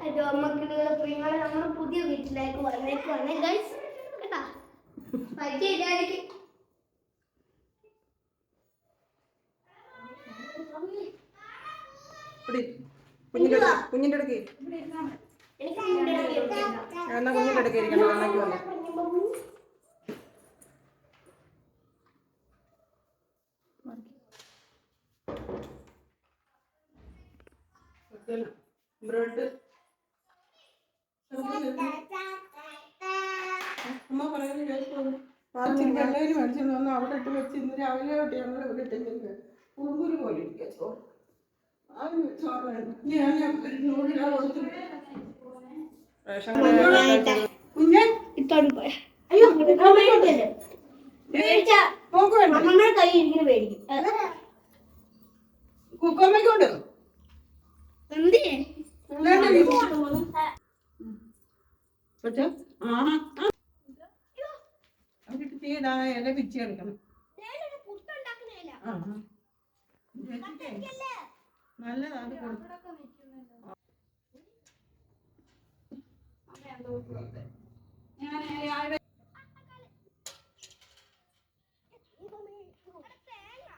Hello മക്കളെ പ്രിയങ്ങളെ നമ്മൾ പുതിയ വീട്ടിലേക്ക് വന്നേക്കുവാണ്. ഗൈസ് കേട്ടാ? പരിചയമില്ലായിരിക്കും. ഇവിടെ കുഞ്ഞിന്റെ കുഞ്ഞിന്റെ എന്നാ കുഞ്ഞിന്റെ ഇരിക്കണം അമ്മയ്ക്ക് വന്നു. ബ്രെഡ്. അവിടെ ഇട്ട് വെച്ച് ഇന്ന് രാവിലെ തൊട്ട് ഞങ്ങൾ ഇവിടെ ഇട്ടിട്ടുണ്ട് കുറുകുരു പോലെ ഇരിക്കും ഇട്ടോണ്ട് പോയ അയ്യോ അമ്മമ്മയുടെ കൈ ഇരിക്കുന്ന മേടിക്കും കുക്കമ്മയ്ക്കുണ്ട് എന്തിയെ. അതിട്ട് തീടാ ഇല പിച്ചി എടുക്കണം ആ, ആ. വെച്ചിട്ടേ. നല്ലതാ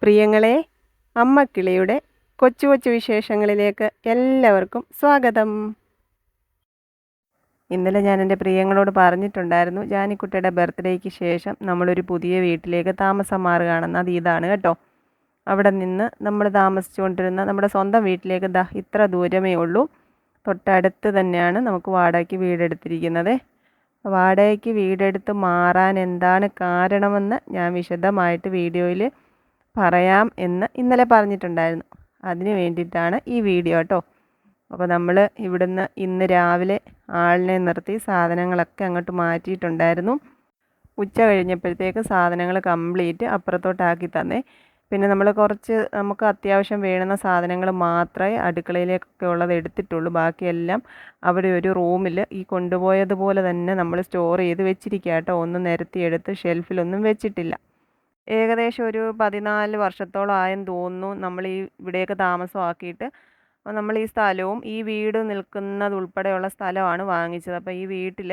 പ്രിയങ്ങളെ അമ്മക്കിളിയുടെ കൊച്ചു കൊച്ചു വിശേഷങ്ങളിലേക്ക് എല്ലാവർക്കും സ്വാഗതം ഇന്നലെ ഞാൻ എന്റെ പ്രിയങ്ങളോട് പറഞ്ഞിട്ടുണ്ടായിരുന്നു ജാനിക്കുട്ടിയുടെ ബർത്ത്ഡേക്ക് ശേഷം നമ്മളൊരു പുതിയ വീട്ടിലേക്ക് താമസം മാറുകയാണെന്ന് അത് ഇതാണ് കേട്ടോ അവിടെ നിന്ന് നമ്മൾ താമസിച്ചുകൊണ്ടിരുന്ന നമ്മുടെ സ്വന്തം വീട്ടിലേക്ക് ദാ ഇത്ര ദൂരമേ ഉള്ളൂ. തൊട്ടടുത്ത് തന്നെയാണ് നമുക്ക് വാടകയ്ക്ക് വീടെടുത്തിരിക്കുന്നത്. വാടകയ്ക്ക് വീടെടുത്ത് മാറാൻ എന്താണ് കാരണമെന്ന് ഞാൻ വിശദമായിട്ട് വീഡിയോയിൽ പറയാം എന്ന് ഇന്നലെ പറഞ്ഞിട്ടുണ്ടായിരുന്നു. അതിന് വേണ്ടിയിട്ടാണ് ഈ വീഡിയോ കേട്ടോ. അപ്പോൾ നമ്മൾ ഇവിടുന്ന് ഇന്ന് രാവിലെ ആളിനെ നിർത്തി സാധനങ്ങളൊക്കെ അങ്ങോട്ട് മാറ്റിയിട്ടുണ്ടായിരുന്നു. ഉച്ച കഴിഞ്ഞപ്പോഴത്തേക്ക് സാധനങ്ങൾ കംപ്ലീറ്റ് അപ്പുറത്തോട്ടാക്കി തന്നേ. പിന്നെ നമ്മൾ കുറച്ച് നമുക്ക് അത്യാവശ്യം വേണുന്ന സാധനങ്ങൾ മാത്രമേ അടുക്കളയിലേക്കൊക്കെ ഉള്ളത് എടുത്തിട്ടുള്ളൂ. ബാക്കിയെല്ലാം അവിടെ ഒരു റൂമിൽ ഈ കൊണ്ടുപോയതുപോലെ തന്നെ നമ്മൾ സ്റ്റോർ ചെയ്ത് വെച്ചിരിക്കുക കേട്ടോ. ഒന്നും നിരത്തിയെടുത്ത് ഷെൽഫിലൊന്നും വെച്ചിട്ടില്ല. ഏകദേശം ഒരു പതിനാല് വർഷത്തോളം ആയെന്ന് തോന്നുന്നു നമ്മൾ ഈ ഇവിടെയൊക്കെ താമസമാക്കിയിട്ട് നമ്മൾ ഈ സ്ഥലവും ഈ വീട് നിൽക്കുന്നതുൾപ്പെടെയുള്ള സ്ഥലമാണ് വാങ്ങിച്ചത്. അപ്പോൾ ഈ വീട്ടിൽ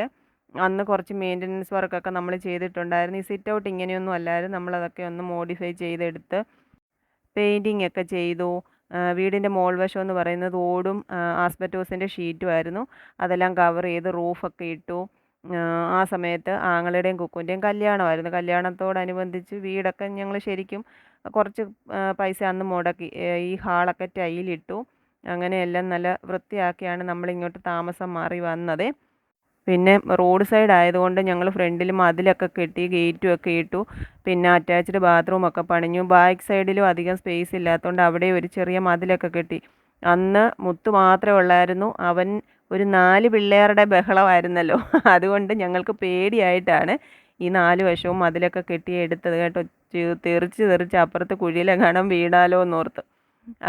അന്ന് കുറച്ച് മെയിന്റനൻസ് വർക്കൊക്കെ നമ്മൾ ചെയ്തിട്ടുണ്ടായിരുന്നു. ഈ സിറ്റ് ഔട്ട് ഇങ്ങനെയൊന്നും അല്ലായിരുന്നു. നമ്മളതൊക്കെ ഒന്ന് മോഡിഫൈ ചെയ്തെടുത്ത് പെയിന്റിങ് ഒക്കെ ചെയ്തു. വീടിന്റെ മോൾ വശം എന്ന് പറയുന്നത് ഓടും ആസ്ബറ്റോസിന്റെ ഷീറ്റും ആയിരുന്നു. അതെല്ലാം കവർ ചെയ്ത് റൂഫൊക്കെ ഇട്ടു. ആ, സമയത്ത് ആങ്ങളുടെയും കുക്കുന്റെയും കല്യാണമായിരുന്നു. കല്യാണത്തോടനുബന്ധിച്ച് വീടൊക്കെ ഞങ്ങൾ ശരിക്കും കുറച്ച് പൈസ അന്ന് മുടക്കി ഈ ഹാളൊക്കെ ടൈലിട്ടു അങ്ങനെയെല്ലാം നല്ല വൃത്തിയാക്കിയാണ് നമ്മളിങ്ങോട്ട് താമസം മാറി വന്നത്. പിന്നെ റോഡ് സൈഡ് ആയതുകൊണ്ട് ഞങ്ങൾ ഫ്രണ്ടിൽ മതിലൊക്കെ കെട്ടി ഗേറ്റും ഒക്കെ ഇട്ടു. പിന്നെ അറ്റാച്ച്ഡ് ബാത്റൂം ഒക്കെ പണിഞ്ഞു. ബാക്ക് സൈഡിലും അധികം സ്പേസ് ഇല്ലാത്തതുകൊണ്ട് അവിടെ ഒരു ചെറിയ മതിലൊക്കെ കെട്ടി. അന്ന് മുത്തു മാത്രമേ ഉള്ളായിരുന്നു. അവൻ ഒരു നാല് പിള്ളേരുടെ ബഹളമായിരുന്നല്ലോ. അതുകൊണ്ട് ഞങ്ങൾക്ക് പേടിയായിട്ടാണ് ഈ നാല് വശവും മതിലൊക്കെ കെട്ടി എടുത്തത് കേട്ടോ. തെറിച്ച് തെറിച്ച് അപ്പുറത്ത് കുഴിയിലെങ്ങാനും വീണാലോ എന്നോർത്ത്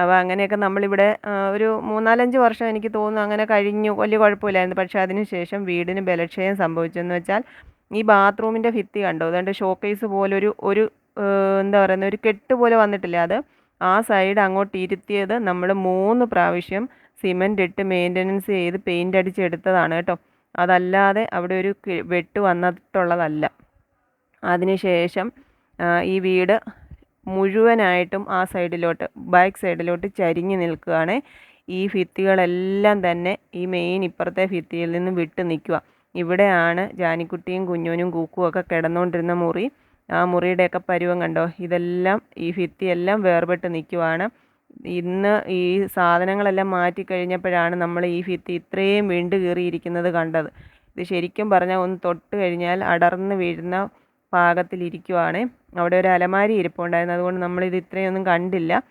അപ്പോൾ അങ്ങനെയൊക്കെ നമ്മളിവിടെ ഒരു മൂന്നാലഞ്ച് വർഷം എനിക്ക് തോന്നുന്നു അങ്ങനെ കഴിഞ്ഞു. വലിയ കുഴപ്പമില്ലായിരുന്നു. പക്ഷേ അതിന് ശേഷം വീടിന് ബലക്ഷയം സംഭവിച്ചെന്ന് വെച്ചാൽ ഈ ബാത്റൂമിന്റെ ഭിത്തി കണ്ടോ? അതുകൊണ്ട് ഷോക്കേസ് പോലെ ഒരു ഒരു എന്താ പറയുന്ന ഒരു കെട്ട് പോലെ വന്നിട്ടില്ല അത്? ആ സൈഡ് അങ്ങോട്ട് ഇരുത്തിയത് നമ്മൾ മൂന്ന് പ്രാവശ്യം സിമന്റ് ഇട്ട് മെയിന്റനൻസ് ചെയ്ത് പെയിന്റ് അടിച്ചെടുത്തതാണ് കേട്ടോ. അതല്ലാതെ അവിടെ ഒരു വെട്ട് വന്നിട്ടുള്ളതല്ല. അതിനുശേഷം ശേഷം ഈ വീട് മുഴുവനായിട്ടും ആ സൈഡിലോട്ട് ബാക്ക് സൈഡിലോട്ട് ചരിഞ്ഞ് നിൽക്കുകയാണ്. ഈ ഭിത്തികളെല്ലാം തന്നെ ഈ മെയിൻ ഇപ്പുറത്തെ ഭിത്തിയിൽ നിന്ന് വിട്ട് നിൽക്കുക. ഇവിടെയാണ് ജാനിക്കുട്ടിയും കുഞ്ഞോനും കൂക്കും ഒക്കെ കിടന്നുകൊണ്ടിരുന്ന മുറി. ആ മുറിയുടെയൊക്കെ പരുവം കണ്ടോ? ഇതെല്ലാം ഈ ഭിത്തിയെല്ലാം വേർപെട്ട് നിൽക്കുവാണ്. ഇന്ന് ഈ സാധനങ്ങളെല്ലാം മാറ്റി കഴിഞ്ഞപ്പോഴാണ് നമ്മൾ ഈ ഭിത്തി ഇത്രയും വീണ്ടു കീറിയിരിക്കുന്നത് കണ്ടത്. ഇത് ശരിക്കും പറഞ്ഞാൽ ഒന്ന് തൊട്ട് കഴിഞ്ഞാൽ അടർന്ന് വീഴുന്ന പാകത്തിലിരിക്കുവാണ്. അവിടെ ഒരു അലമാരി ഇരിപ്പുണ്ടായിരുന്നു. അതുകൊണ്ട് നമ്മളിത് ഇത്രയൊന്നും കണ്ടില്ല.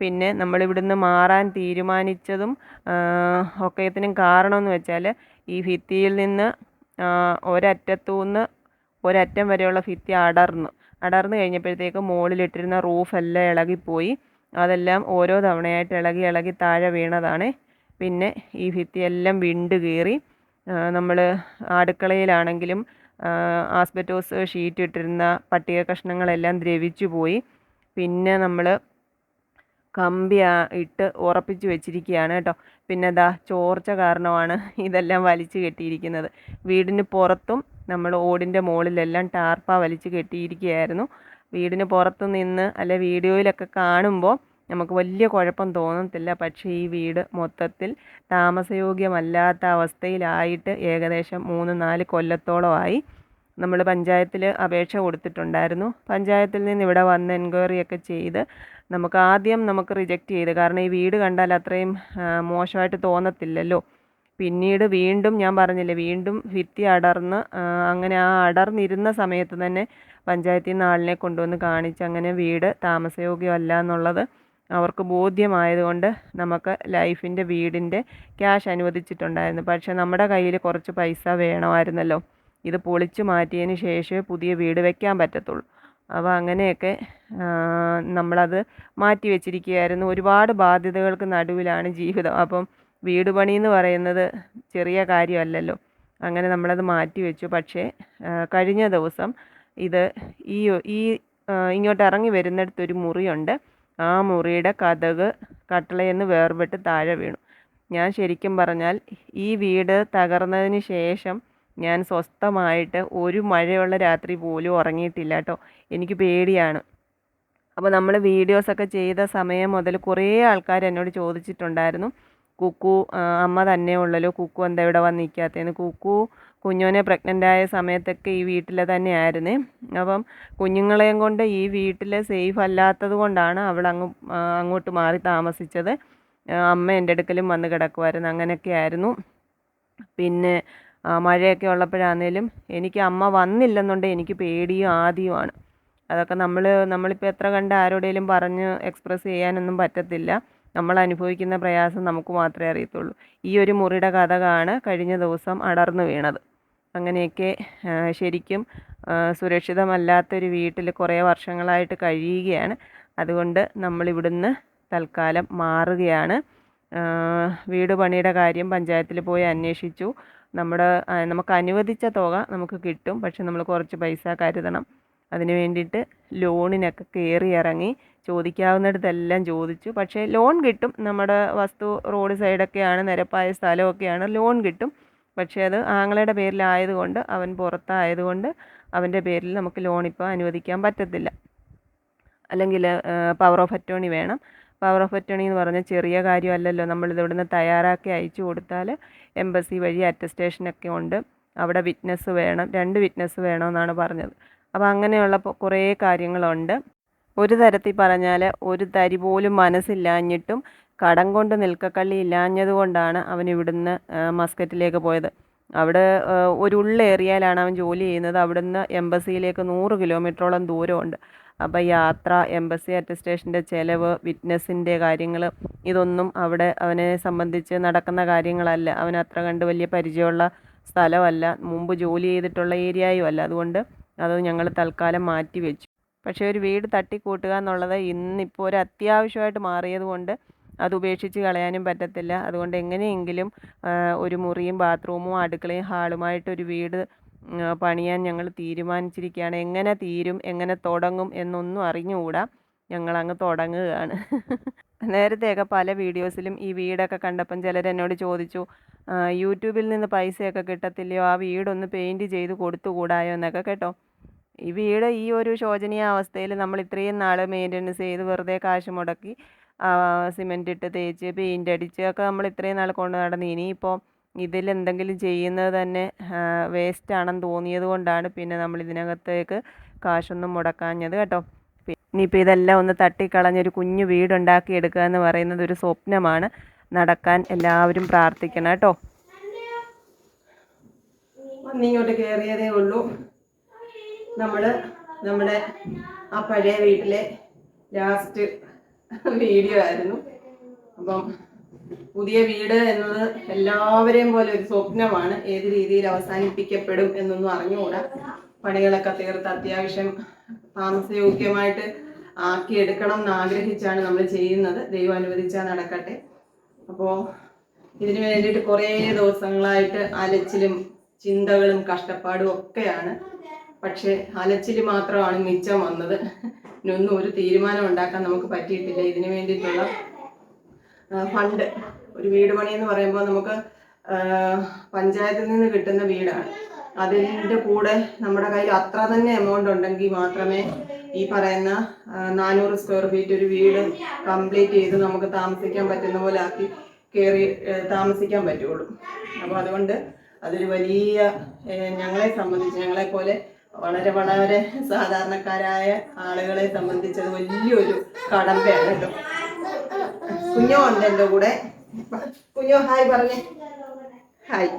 പിന്നെ നമ്മളിവിടുന്ന് മാറാൻ തീരുമാനിച്ചതും ഒക്കത്തിനും കാരണമെന്ന് വെച്ചാൽ ഈ ഭിത്തിയിൽ നിന്ന് ഒരറ്റത്തു നിന്ന് ഒരറ്റം വരെയുള്ള ഭിത്തി അടർന്നു. അടർന്നു കഴിഞ്ഞപ്പോഴത്തേക്ക് മുകളിലിട്ടിരുന്ന റൂഫെല്ലാം ഇളകിപ്പോയി. അതെല്ലാം ഓരോ തവണയായിട്ട് ഇളകി ഇളകി താഴെ വീണതാണ്. പിന്നെ ഈ ഭിത്തിയെല്ലാം വിണ്ട് കീറി നമ്മൾ അടുക്കളയിലാണെങ്കിലും ആസ്ബറ്റോസ് ഷീറ്റ് ഇട്ടിരുന്ന പട്ടിക കഷ്ണങ്ങളെല്ലാം ദ്രവിച്ചു പോയി. പിന്നെ നമ്മൾ കമ്പി ഇട്ട് ഉറപ്പിച്ച് വെച്ചിരിക്കുകയാണ് കേട്ടോ. പിന്നെ ദാ ചോർച്ച കാരണമാണ് ഇതെല്ലാം വലിച്ചു കെട്ടിയിരിക്കുന്നത്. വീടിന് പുറത്തും നമ്മൾ ഓടിന്റെ മുകളിലെല്ലാം ടാർപ്പ വലിച്ചു കെട്ടിയിരിക്കുകയായിരുന്നു. വീടിന് പുറത്ത് നിന്ന് അല്ലെ വീഡിയോയിലൊക്കെ കാണുമ്പോൾ നമുക്ക് വലിയ കുഴപ്പം തോന്നത്തില്ല. പക്ഷേ ഈ വീട് മൊത്തത്തിൽ താമസയോഗ്യമല്ലാത്ത അവസ്ഥയിലായിട്ട് ഏകദേശം മൂന്ന് നാല് കൊല്ലത്തോളമായി നമ്മൾ പഞ്ചായത്തിൽ അപേക്ഷ കൊടുത്തിട്ടുണ്ടായിരുന്നു. പഞ്ചായത്തിൽ നിന്ന് ഇവിടെ വന്ന് എൻക്വയറി ഒക്കെ ചെയ്ത് നമുക്ക് ആദ്യം നമുക്ക് റിജക്റ്റ് ചെയ്ത് കാരണം ഈ വീട് കണ്ടാൽ അത്രയും മോശമായിട്ട് തോന്നത്തില്ലല്ലോ. പിന്നീട് വീണ്ടും ഞാൻ പറഞ്ഞില്ലേ വീണ്ടും ഭിത്തി അടർന്ന് അങ്ങനെ ആ അടർന്നിരുന്ന സമയത്ത് തന്നെ പഞ്ചായത്തിൽ നിന്ന് ആളിനെ കൊണ്ടുവന്ന് കാണിച്ച് അങ്ങനെ വീട് താമസയോഗ്യമല്ല എന്നുള്ളത് അവർക്ക് ബോധ്യമായതുകൊണ്ട് നമുക്ക് ലൈഫിന്റെ വീടിന്റെ ക്യാഷ് അനുവദിച്ചിട്ടുണ്ടായിരുന്നു. പക്ഷേ നമ്മുടെ കയ്യിൽ കുറച്ച് പൈസ വേണമായിരുന്നല്ലോ. ഇത് പൊളിച്ചു മാറ്റിയതിന് ശേഷമേ പുതിയ വീട് വെക്കാൻ പറ്റത്തുള്ളൂ. അപ്പോൾ അങ്ങനെയൊക്കെ നമ്മളത് മാറ്റി വെച്ചിരിക്കുകയായിരുന്നു ഒരുപാട് ബാധ്യതകൾക്ക് നടുവിലാണ് ജീവിതം. അപ്പം വീട് പണി എന്ന് പറയുന്നത് ചെറിയ കാര്യമല്ലല്ലോ. അങ്ങനെ നമ്മളത് മാറ്റി വെച്ചു പക്ഷേ കഴിഞ്ഞ ദിവസം ഇത് ഈ ഈ ഇങ്ങോട്ട് ഇറങ്ങി വരുന്നിടത്തൊരു മുറിയുണ്ട്. ആ മുറിയുടെ കതക് കട്ടളയെന്ന് വേർപെട്ട് താഴെ വീണു. ഞാൻ ശരിക്കും പറഞ്ഞാൽ ഈ വീട് തകർന്നതിന് ശേഷം ഞാൻ സ്വസ്ഥമായിട്ട് ഒരു മഴയുള്ള രാത്രി പോലും ഉറങ്ങിയിട്ടില്ല കേട്ടോ. എനിക്ക് പേടിയാണ്. അപ്പോൾ നമ്മൾ വീഡിയോസൊക്കെ ചെയ്ത സമയം മുതൽ കുറേ ആൾക്കാർ എന്നോട് ചോദിച്ചിട്ടുണ്ടായിരുന്നു കുക്കു അമ്മ തന്നെ ഉള്ളല്ലോ കുക്കു എന്താ ഇവിടെ വന്ന് നിൽക്കാത്തതെന്ന്? കുക്കു കുഞ്ഞോനെ പ്രഗ്നന്റ് ആയ സമയത്തൊക്കെ ഈ വീട്ടിൽ തന്നെയായിരുന്നേ. അപ്പം കുഞ്ഞുങ്ങളെയും കൊണ്ട് ഈ വീട്ടിൽ സേഫ് അല്ലാത്തത് കൊണ്ടാണ് അവൾ അങ്ങ് അങ്ങോട്ട് മാറി താമസിച്ചത്. അമ്മ എന്റെ അടുക്കലും വന്ന് കിടക്കുമായിരുന്നു അങ്ങനെയൊക്കെ ആയിരുന്നു പിന്നെ മഴയൊക്കെ ഉള്ളപ്പോഴാണേലും എനിക്ക് അമ്മ വന്നില്ലെന്നുണ്ടെങ്കിൽ എനിക്ക് പേടിയും ആദ്യമാണ്. അതൊക്കെ നമ്മൾ നമ്മളിപ്പോൾ എത്ര കണ്ട് ആരോടേലും പറഞ്ഞ് എക്സ്പ്രസ് ചെയ്യാനൊന്നും പറ്റത്തില്ല. നമ്മൾ അനുഭവിക്കുന്ന പ്രയാസം നമുക്ക് മാത്രമേ അറിയത്തുള്ളൂ. ഈ ഒരു മുറിയുടെ കഥകാണ് കഴിഞ്ഞ ദിവസം അടർന്നു വീണത്. അങ്ങനെയൊക്കെ ശരിക്കും സുരക്ഷിതമല്ലാത്തൊരു വീട്ടിൽ കുറേ വർഷങ്ങളായിട്ട് കഴിയുകയാണ്. അതുകൊണ്ട് നമ്മളിവിടുന്ന് തൽക്കാലം മാറുകയാണ്. വീട് പണിയുടെ കാര്യം പഞ്ചായത്തിൽ പോയി അന്വേഷിച്ചു. നമ്മുടെ നമുക്ക് അനുവദിച്ച തുക നമുക്ക് കിട്ടും. പക്ഷെ നമ്മൾ കുറച്ച് പൈസ കരുതണം. അതിന് വേണ്ടിയിട്ട് ലോണിനൊക്കെ കയറി ഇറങ്ങി ചോദിക്കാവുന്നിടത്തെല്ലാം ചോദിച്ചു. പക്ഷേ ലോൺ കിട്ടും. നമ്മുടെ വസ്തു റോഡ് സൈഡൊക്കെയാണ് നിരപ്പായ സ്ഥലമൊക്കെയാണ് ലോൺ കിട്ടും. പക്ഷേ അത് ആങ്ങളയുടെ പേരിലായതുകൊണ്ട് അവൻ പുറത്തായതുകൊണ്ട് അവന്റെ പേരിൽ നമുക്ക് ലോൺ ഇപ്പോൾ അനുവദിക്കാൻ പറ്റത്തില്ല. അല്ലെങ്കിൽ പവർ ഓഫ് അറ്റോണി വേണം. പവർ ഓഫ് അറ്റോണി എന്ന് പറഞ്ഞാൽ ചെറിയ കാര്യമല്ലല്ലോ. നമ്മളിത് ഇവിടുന്ന് തയ്യാറാക്കി അയച്ചു കൊടുത്താൽ എംബസി വഴി അറ്റസ്റ്റേഷനൊക്കെ ഉണ്ട്. അവിടെ വിറ്റ്നസ് വേണം. രണ്ട് വിറ്റ്നസ് വേണമെന്നാണ് പറഞ്ഞത്. അപ്പോൾ അങ്ങനെയുള്ള കുറേ കാര്യങ്ങളുണ്ട്. ഒരു തരത്തിൽ പറഞ്ഞാൽ ഒരു തരി പോലും മനസ്സില്ലാഞ്ഞിട്ടും കടം കൊണ്ട് നിൽക്കക്കള്ളി ഇല്ലാഞ്ഞതുകൊണ്ടാണ് അവൻ ഇവിടുന്ന് മസ്കറ്റിലേക്ക് പോയത്. അവിടെ ഒരു ഉള്ള ഏരിയയിലാണ് അവൻ ജോലി ചെയ്യുന്നത്. അവിടുന്ന് എംബസിയിലേക്ക് നൂറ് കിലോമീറ്ററോളം ദൂരമുണ്ട്. അപ്പോൾ യാത്ര എംബസി അറ്റസ്റ്റേഷന്റെ ചിലവ് വിറ്റ്നസിന്റെ കാര്യങ്ങൾ ഇതൊന്നും അവിടെ അവനെ സംബന്ധിച്ച് നടക്കുന്ന കാര്യങ്ങളല്ല. അവൻ അത്ര കണ്ട് വലിയ പരിചയമുള്ള സ്ഥലമല്ല. മുമ്പ് ജോലി ചെയ്തിട്ടുള്ള ഏരിയയും അല്ല. അതുകൊണ്ട് അത് ഞങ്ങൾ തൽക്കാലം മാറ്റി വെച്ചു പക്ഷേ ഒരു വീട് തട്ടിക്കൂട്ടുക എന്നുള്ളത് ഇന്നിപ്പോൾ ഒരു അത്യാവശ്യമായിട്ട് മാറിയത് കൊണ്ട് അത് ഉപേക്ഷിച്ച് കളയാനും പറ്റത്തില്ല. അതുകൊണ്ട് എങ്ങനെയെങ്കിലും ഒരു മുറിയും ബാത്റൂമും അടുക്കളയും ഹാളുമായിട്ട് ഒരു വീട് പണിയാൻ ഞങ്ങൾ തീരുമാനിച്ചിരിക്കുകയാണ്. എങ്ങനെ തീരും എങ്ങനെ തുടങ്ങും എന്നൊന്നും അറിഞ്ഞുകൂടാ. ഞങ്ങളങ്ങ് തുടങ്ങുകയാണ്. നേരത്തെയൊക്കെ പല വീഡിയോസിലും ഈ വീടൊക്കെ കണ്ടപ്പം ചിലർ എന്നോട് ചോദിച്ചു യൂട്യൂബിൽ നിന്ന് പൈസയൊക്കെ കിട്ടത്തില്ലയോ? ആ വീടൊന്ന് പെയിന്റ് ചെയ്ത് കൊടുത്തുകൂടായോ എന്നൊക്കെ കേട്ടോ. ഈ വീട് ഈ ഒരു ശോചനീയ അവസ്ഥയിൽ നമ്മൾ ഇത്രയും നാൾ മെയിന്റനൻസ് ചെയ്ത് വെറുതെ കാശ് മുടക്കി സിമെന്റ് ഇട്ട് തേച്ച് പെയിന്റ് അടിച്ച് ഒക്കെ നമ്മൾ ഇത്രയും നാൾ കൊണ്ട് നടന്ന്. ഇനിയിപ്പോൾ ഇതിൽ എന്തെങ്കിലും ചെയ്യുന്നത് തന്നെ വേസ്റ്റ് ആണെന്ന് തോന്നിയത് കൊണ്ടാണ് പിന്നെ നമ്മൾ ഇതിനകത്തേക്ക് കാശൊന്നും മുടക്കാഞ്ഞത് കേട്ടോ. ഇനിയിപ്പോൾ ഇതെല്ലാം ഒന്ന് തട്ടിക്കളഞ്ഞൊരു കുഞ്ഞു വീടുണ്ടാക്കി എടുക്കുക എന്ന് പറയുന്നത് ഒരു സ്വപ്നമാണ്. നടക്കാൻ എല്ലാവരും പ്രാർത്ഥിക്കണം കേട്ടോ. വന്നിങ്ങോട്ട് കയറിയതേ ഉള്ളൂ. നമ്മൾ നമ്മുടെ ആ പഴയ വീട്ടിലെ ലാസ്റ്റ് വീഡിയോ ആയിരുന്നു. അപ്പം പുതിയ വീട് എന്നത് എല്ലാവരെയും പോലെ ഒരു സ്വപ്നമാണ്. ഏത് രീതിയിൽ അവസാനിപ്പിക്കപ്പെടും എന്നൊന്നും അറിഞ്ഞുകൂടാ. പണികളൊക്കെ തീർത്ത് അത്യാവശ്യം താമസയോഗ്യമായിട്ട് ആക്കിയെടുക്കണം എന്ന് ആഗ്രഹിച്ചാണ് നമ്മൾ ചെയ്യുന്നത്. ദൈവം അനുവദിച്ചാൽ നടക്കട്ടെ. അപ്പോൾ ഇതിനു വേണ്ടിയിട്ട് കുറേ ദിവസങ്ങളായിട്ട് അലച്ചിലും ചിന്തകളും കഷ്ടപ്പാടും ഒക്കെയാണ്. പക്ഷെ അലച്ചിൽ മാത്രമാണ് മിച്ചം വന്നത്. ഇതിനൊന്നും ഒരു തീരുമാനം ഉണ്ടാക്കാൻ നമുക്ക് പറ്റിയിട്ടില്ല. ഇതിനു വേണ്ടിയിട്ടുള്ള ഫണ്ട്. ഒരു വീട് പണി എന്ന് പറയുമ്പോൾ നമുക്ക് പഞ്ചായത്തിൽ നിന്ന് കിട്ടുന്ന വീടാണ്. അതിന്റെ കൂടെ നമ്മുടെ കയ്യിൽ അത്ര തന്നെ എമൗണ്ട് ഉണ്ടെങ്കിൽ മാത്രമേ ഈ പറയുന്ന നാനൂറ് സ്ക്വയർ ഫീറ്റ് ഒരു വീട് കംപ്ലീറ്റ് ചെയ്ത് നമുക്ക് താമസിക്കാൻ പറ്റുന്ന പോലെ ആക്കി കയറി താമസിക്കാൻ പറ്റുള്ളൂ അപ്പോൾ അതുകൊണ്ട് അതൊരു വലിയ ഞങ്ങളെ സംബന്ധിച്ച് ഞങ്ങളെ പോലെ വളരെ വളരെ സാധാരണക്കാരായ ആളുകളെ സംബന്ധിച്ച് അത് വലിയൊരു കടമ്പയാണ് കേട്ടോ. കുഞ്ഞോ ഉണ്ട് എന്റെ കൂടെ. കുഞ്ഞോ ഹായ് പറഞ്ഞേ. ഹായ്.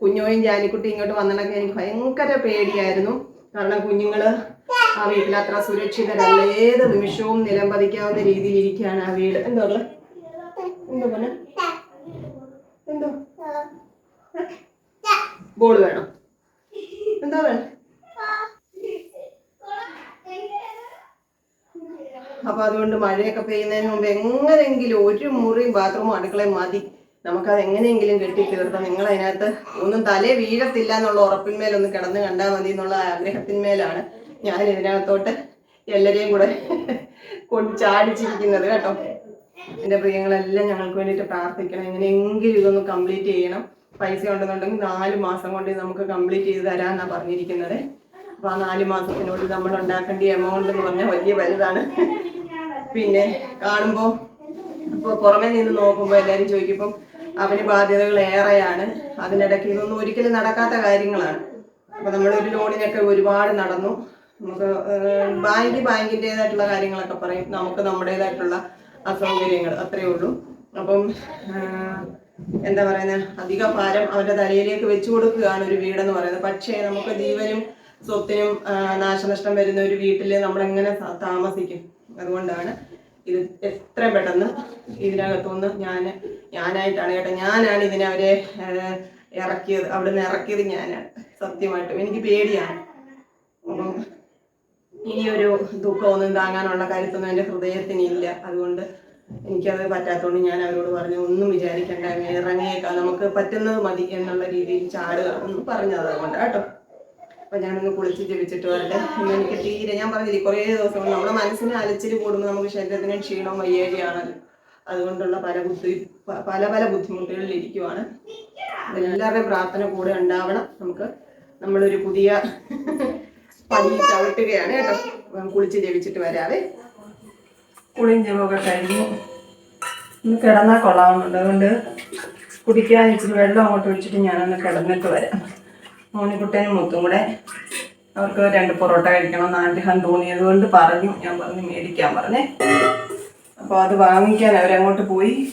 കുഞ്ഞോയും ജാനിക്കുട്ടി ഇങ്ങോട്ട് വന്നിട്ടൊക്കെ എനിക്ക് ഭയങ്കര പേടിയായിരുന്നു. കാരണം കുഞ്ഞുങ്ങൾ ആ വീട്ടിൽ അത്ര സുരക്ഷിതരല്ല. ഏത് നിമിഷവും നിലംപതിക്കാവുന്ന രീതിയിൽ ഇരിക്കുകയാണ് ആ വീട്. എന്താ എന്തോ പറഞ്ഞ? എന്തോ? ബോൾ വേണോ എന്താ വേണം അപ്പൊ അതുകൊണ്ട് മഴയൊക്കെ പെയ്യുന്നതിന് മുമ്പ് എങ്ങനെയെങ്കിലും ഒരു മുറിയും ബാത്റൂമും അടുക്കളയും മതി. നമുക്കത് എങ്ങനെയെങ്കിലും കെട്ടി തീർത്താം. നിങ്ങൾ അതിനകത്ത് ഒന്നും തലേ വീഴത്തില്ല എന്നുള്ള ഉറപ്പിന്മേൽ ഒന്ന് കിടന്ന് കണ്ടാൽ മതി എന്നുള്ള ആഗ്രഹത്തിന്മേലാണ് ഞാൻ ഇതിനകത്തോട്ട് എല്ലാരെയും കൂടെ കൊണ്ട് ചാടിച്ചിരിക്കുന്നത് കേട്ടോ. എന്റെ പ്രിയങ്ങളെല്ലാം ഞങ്ങൾക്ക് വേണ്ടിയിട്ട് പ്രാർത്ഥിക്കണം. എങ്ങനെയെങ്കിലും ഇതൊന്ന് കംപ്ലീറ്റ് ചെയ്യണം. പൈസ ഉണ്ടെന്നുണ്ടെങ്കിൽ നാല് മാസം കൊണ്ട് നമുക്ക് കംപ്ലീറ്റ് ചെയ്ത് തരാമെന്നാണ് പറഞ്ഞിരിക്കുന്നത്. അപ്പോൾ ആ നാല് മാസത്തിനോട് നമ്മൾ ഉണ്ടാക്കേണ്ട എമൗണ്ട് എന്ന് പറഞ്ഞാൽ വലിയ വലുതാണ്. പിന്നെ കാണുമ്പോൾ ഇപ്പോൾ പുറമെ നിന്ന് നോക്കുമ്പോൾ എല്ലാവരും ചോദിക്കുമ്പം അവന് ബാധ്യതകൾ ഏറെയാണ്. അതിനിടയ്ക്ക് ഇതൊന്നും ഒരിക്കലും നടക്കാത്ത കാര്യങ്ങളാണ്. അപ്പോൾ നമ്മളൊരു ലോണിനൊക്കെ ഒരുപാട് നടന്നു. നമുക്ക് ബാങ്ക് ബാങ്കിന്റെതായിട്ടുള്ള കാര്യങ്ങളൊക്കെ പറയും. നമുക്ക് നമ്മുടേതായിട്ടുള്ള അസൗകര്യങ്ങൾ അത്രയേ ഉള്ളൂ. അപ്പം എന്താ പറയുന്നത് അധിക ഭാരം അവന്റെ തലയിലേക്ക് വെച്ചു കൊടുക്കുകയാണ് ഒരു വീടെന്ന് പറയുന്നത്. പക്ഷേ നമുക്ക് ജീവനും സ്വത്തിനും നാശനഷ്ടം വരുന്ന ഒരു വീട്ടിൽ നമ്മൾ എങ്ങനെ താമസിക്കും? അതുകൊണ്ടാണ് ഇത് എത്ര പെട്ടെന്ന് ഇതിനകത്തുനിന്ന് ഞാൻ ഞാനായിട്ടാണ് കേട്ടോ. ഞാനാണ് ഇതിനെ അവരെ ഇറക്കിയത്. അവിടെ നിന്ന് ഇറക്കിയത് ഞാനാണ്. സത്യമായിട്ടും എനിക്ക് പേടിയാണ്. ഇനിയൊരു ദുഃഖമൊന്നും താങ്ങാനുള്ള കരുത്തൊന്നും എന്റെ ഹൃദയത്തിനില്ല അതുകൊണ്ട് എനിക്കത് പറ്റാത്തതുകൊണ്ട് ഞാൻ അവരോട് പറഞ്ഞു ഒന്നും വിചാരിക്കണ്ട ഇറങ്ങിയേക്കാം. നമുക്ക് പറ്റുന്നത് മതി എന്നുള്ള രീതിയിൽ ചാടുക. എന്ന് പറഞ്ഞത് അതുകൊണ്ട് കേട്ടോ. അപ്പൊ ഞാനൊന്ന് കുളിച്ച് ജപിച്ചിട്ട് വരട്ടെ. ഇന്ന് എനിക്ക് തീരെ ഞാൻ പറഞ്ഞില്ലേ കുറേ ദിവസം കൊണ്ട് നമ്മുടെ മനസ്സിന് അലച്ചിൽ കൂടുമ്പോൾ നമുക്ക് ശരീരത്തിന് ക്ഷീണം വയ്യേടിയാണല്ലോ അതുകൊണ്ടുള്ള പല ബുദ്ധി പല പല ബുദ്ധിമുട്ടുകളിൽ ഇരിക്കുവാണ്. എല്ലാവരുടെയും പ്രാർത്ഥന കൂടെ ഉണ്ടാവണം. നമുക്ക് നമ്മളൊരു പുതിയ പടി ചവിട്ടുകയാണ് കേട്ടോ. കുളിച്ച് ജപിച്ചിട്ട് വരാവേ. കുളിയും ജപമൊക്കെ കഴിഞ്ഞു. ഒന്ന് കിടന്നാൽ കൊള്ളാവുന്നുണ്ട് അതുകൊണ്ട് കുടിക്കാൻ ഇച്ചിരി വെള്ളം അങ്ങോട്ട് ഒഴിച്ചിട്ട് ഞാനൊന്ന് കിടന്നിട്ട് വരാം. മോനിക്കുട്ടനും മുത്തും കൂടെ അവർക്ക് രണ്ട് പൊറോട്ട കഴിക്കണം ആഗ്രഹം തോന്നിയത് കൊണ്ട് പറഞ്ഞു. ഞാൻ പറഞ്ഞു മേടിക്കാൻ പറഞ്ഞേ. അപ്പോൾ അത് വാങ്ങിക്കാൻ അവരങ്ങോട്ട് പോയി.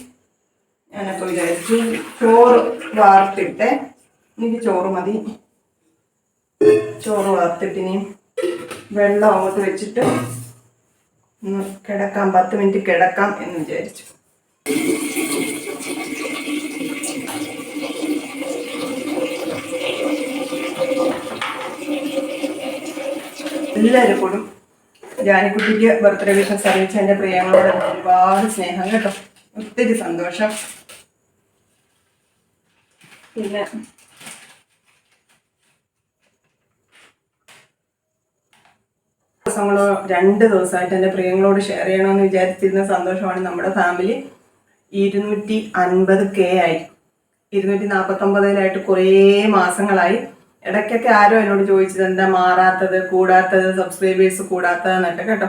ഞാനപ്പോൾ വിചാരിച്ചു ചോറ് വാർത്തിട്ടെ. എനിക്ക് ചോറ് മതി. ചോറ് വാർത്തിട്ടിനി വെള്ളം അങ്ങോട്ട് വെച്ചിട്ട് ഒന്ന് കിടക്കാം പത്ത് മിനിറ്റ് കിടക്കാം എന്ന് വിചാരിച്ചു. എല്ലാവരും കൂടും. ജാനിക്കുട്ടിക്ക് ബർത്ത്ഡേ വിഷസ് അറിയിച്ച എന്റെ പ്രിയങ്ങളോട് ഒരുപാട് സ്നേഹം കേട്ടോ. ഒത്തിരി സന്തോഷം. പിന്നെ രണ്ട് ദിവസമായിട്ട് എന്റെ പ്രിയങ്ങളോട് ഷെയർ ചെയ്യണമെന്ന് വിചാരിച്ചിരുന്ന സന്തോഷമാണ് നമ്മുടെ ഫാമിലി ഇരുന്നൂറ്റി അൻപത് കെ ആയി. ഇരുന്നൂറ്റി നാൽപ്പത്തൊമ്പതിലായിട്ട് കുറേ മാസങ്ങളായി. ഇടയ്ക്കൊക്കെ ആരോ എന്നോട് ചോദിച്ചത് എന്താ മാറാത്തത് കൂടാത്തത് സബ്സ്ക്രൈബേഴ്സ് കൂടാത്തതെന്നൊക്കെ കേട്ടോ.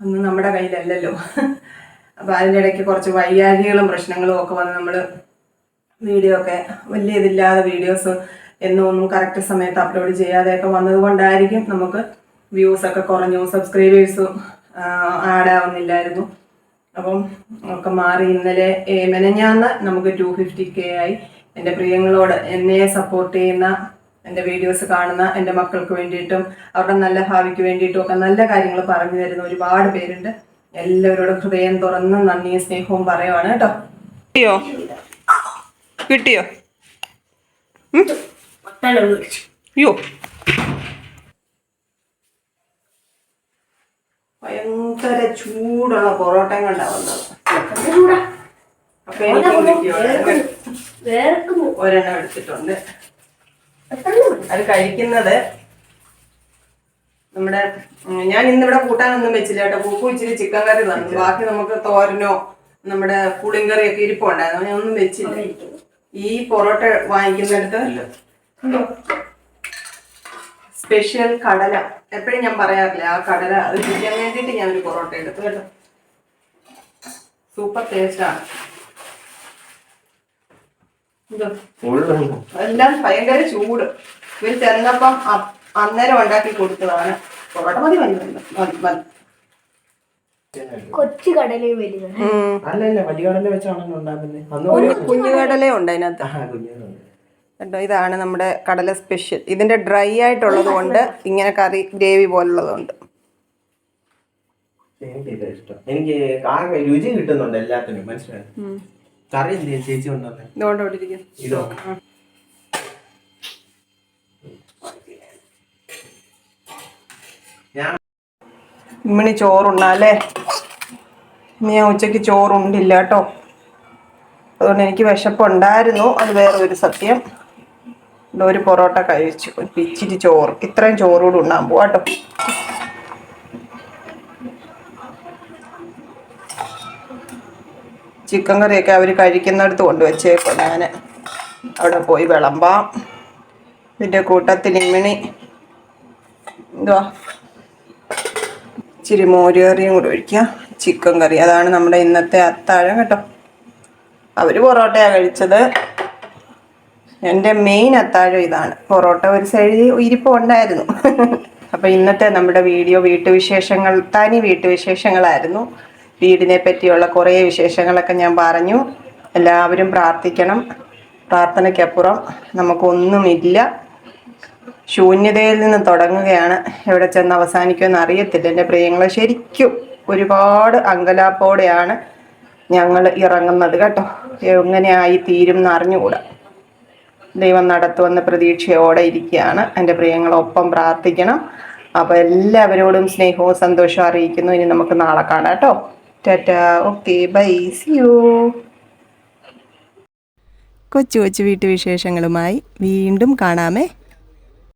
ഒന്നും നമ്മുടെ കയ്യിലല്ലല്ലോ. അപ്പോൾ അതിന്റെ ഇടയ്ക്ക് കുറച്ച് വയ്യാഴികളും പ്രശ്നങ്ങളും ഒക്കെ വന്ന് നമ്മൾ വീഡിയോ ഒക്കെ വലിയ ഇതില്ലാതെ വീഡിയോസ് എന്നും ഒന്നും കറക്റ്റ് സമയത്ത് അപ്ലോഡ് ചെയ്യാതെയൊക്കെ വന്നത് കൊണ്ടായിരിക്കും നമുക്ക് വ്യൂസ് ഒക്കെ കുറഞ്ഞു സബ്സ്ക്രൈബേഴ്സും ആഡ് ആവുന്നില്ലായിരുന്നു. അപ്പം ഒക്കെ മാറി ഇന്നലെ മെനഞ്ഞാന്ന് നമുക്ക് ടു ഫിഫ്റ്റി കെ ആയി. എന്റെ പ്രിയങ്ങളോട് എന്നെ സപ്പോർട്ട് ചെയ്യുന്ന എന്റെ വീഡിയോസ് കാണുന്ന എന്റെ മക്കൾക്ക് വേണ്ടിയിട്ടും അവരുടെ നല്ല ഭാവിക്ക് വേണ്ടിയിട്ടും ഒക്കെ നല്ല കാര്യങ്ങൾ പറഞ്ഞു തരുന്ന ഒരുപാട് പേരുണ്ട്. എല്ലാവരോടും ഹൃദയം തുറന്ന് നന്ദിയും സ്നേഹവും പറയുവാണ് കേട്ടോ. കിട്ടിയോ? കിട്ടിയോ? അയ്യോ. ഭയങ്കര ചൂടുള്ള പൊറോട്ടയും കണ്ടാവുന്നത് അപ്പൊ എനിക്ക് ഒരെണ്ണം വേർക്കുന്നു. ഒരെണ്ണം എടുത്തിട്ടുണ്ട്. അത് കഴിക്കുന്നത് നമ്മുടെ ഞാൻ ഇന്നിവിടെ കൂട്ടാനൊന്നും വെച്ചില്ല കേട്ടോ. പൂപ്പു ഇച്ചിരി ചിക്കൻ കറി തന്നു. ബാക്കി നമുക്ക് തോരനോ നമ്മുടെ പുളിങ്കറിയൊക്കെ ഇരിപ്പുണ്ടായിരുന്നു. ഞാൻ ഒന്നും വെച്ചില്ല. ഈ പൊറോട്ട വാങ്ങിക്കുന്നിടത്ത് സ്പെഷ്യൽ കടല. എപ്പോഴും ഞാൻ പറയാറില്ല ആ കടല അത് ചെയ്യാൻ വേണ്ടിയിട്ട് ഞാൻ ഒരു പൊറോട്ട എടുത്തു കേട്ടോ. സൂപ്പർ ടേസ്റ്റാണ്. എല്ലാം ഭയങ്കര ചൂട്. ഇവർ ചെന്നപ്പം അന്നേരം ഉണ്ടാക്കി കൊടുത്തതാണ്. മതി മതി മതി, മതി മതി. കൊച്ചു കടലയും അല്ലല്ല വലിയ കടല. വെച്ചാണല്ലോ ഉണ്ടാക്കുന്നത് കുഞ്ഞുകടലേ ഉണ്ട് അതിനകത്ത് കേട്ടോ ഇതാണ് നമ്മുടെ കടല സ്പെഷ്യൽ. ഇതിന്റെ ഡ്രൈ ആയിട്ടുള്ളത് കൊണ്ട് ഇങ്ങനെ കറി ഗ്രേവി പോലുള്ളതുണ്ട് എനിക്ക് ഇത് ഇഷ്ടം. എനിക്ക് ആ രുചി കിട്ടുന്നുണ്ട് എല്ലാത്തിനും മനസ്സിലായി? കറി എന്ത് ചേച്ചി കൊണ്ടുവന്നേ. ഇതുകൊണ്ട് ഇതോ. ഞാൻ ഇമ്മിണി ചോറുണ്ണാല്ലേ ഇനി ഞാൻ ഉച്ചയ്ക്ക് ചോറുണ്ടില്ല കേട്ടോ. അതുകൊണ്ട് എനിക്ക് വിശപ്പുണ്ടായിരുന്നു അത് വേറെ ഒരു സത്യം ഒരു പൊറോട്ട കഴിച്ചു. ഒരു ഇച്ചിരി ചോറ്. ഇത്രയും ചോറുകൂടെ ഉണ്ണാൻ പോവാ ചിക്കൻ കറിയൊക്കെ അവർ കഴിക്കുന്നിടത്ത് കൊണ്ടുവച്ചേക്കും ഞാൻ അവിടെ പോയി വിളമ്പാം. ഇതിന്റെ കൂട്ടത്തിൽ ഇമ്മിണി. എന്തുവാ ഇച്ചിരി മോര് കറിയും കൂടെ ഒഴിക്കുക. Chicken curry. അതാണ് നമ്മുടെ ഇന്നത്തെ അത്താഴം കേട്ടോ. അവർ പൊറോട്ടയാണ് കഴിച്ചത്. എന്റെ മെയിൻ അത്താഴം ഇതാണ്. പൊറോട്ട ഒരു സൈഡിൽ ഇരിപ്പുണ്ടായിരുന്നു അപ്പോൾ ഇന്നത്തെ നമ്മുടെ വീഡിയോ വീട്ടുവിശേഷങ്ങൾ തനി വീട്ടുവിശേഷങ്ങളായിരുന്നു. വീടിനെ പറ്റിയുള്ള കുറേ വിശേഷങ്ങളൊക്കെ ഞാൻ പറഞ്ഞു. എല്ലാവരും പ്രാർത്ഥിക്കണം. പ്രാർത്ഥനയ്ക്കപ്പുറം നമുക്കൊന്നുമില്ല. ശൂന്യതയിൽ നിന്ന് തുടങ്ങുകയാണ്. എവിടെ ചെന്ന് അവസാനിക്കുമെന്ന് അറിയത്തില്ല. എന്റെ പ്രിയങ്ങളെ ശരിക്കും ഒരുപാട് അങ്കലാപ്പോടെയാണ് ഞങ്ങൾ ഇറങ്ങുന്നത് കേട്ടോ. എങ്ങനെയായി തീരും എന്ന് അറിഞ്ഞുകൂടാ. ദൈവം നടത്തുമെന്ന പ്രതീക്ഷയോടെ ഇരിക്കുകയാണ്. എന്റെ പ്രിയങ്ങളൊപ്പം പ്രാർത്ഥിക്കണം. അപ്പോൾ എല്ലാവരോടും സ്നേഹവും സന്തോഷവും അറിയിക്കുന്നു. ഇനി നമുക്ക് നാളെ കാണാം കേട്ടോ. Tata okay bye see you. കൊച്ചു കൊച്ചു വീട്ടുവിശേഷങ്ങളുമായി വീണ്ടും കാണാമേ.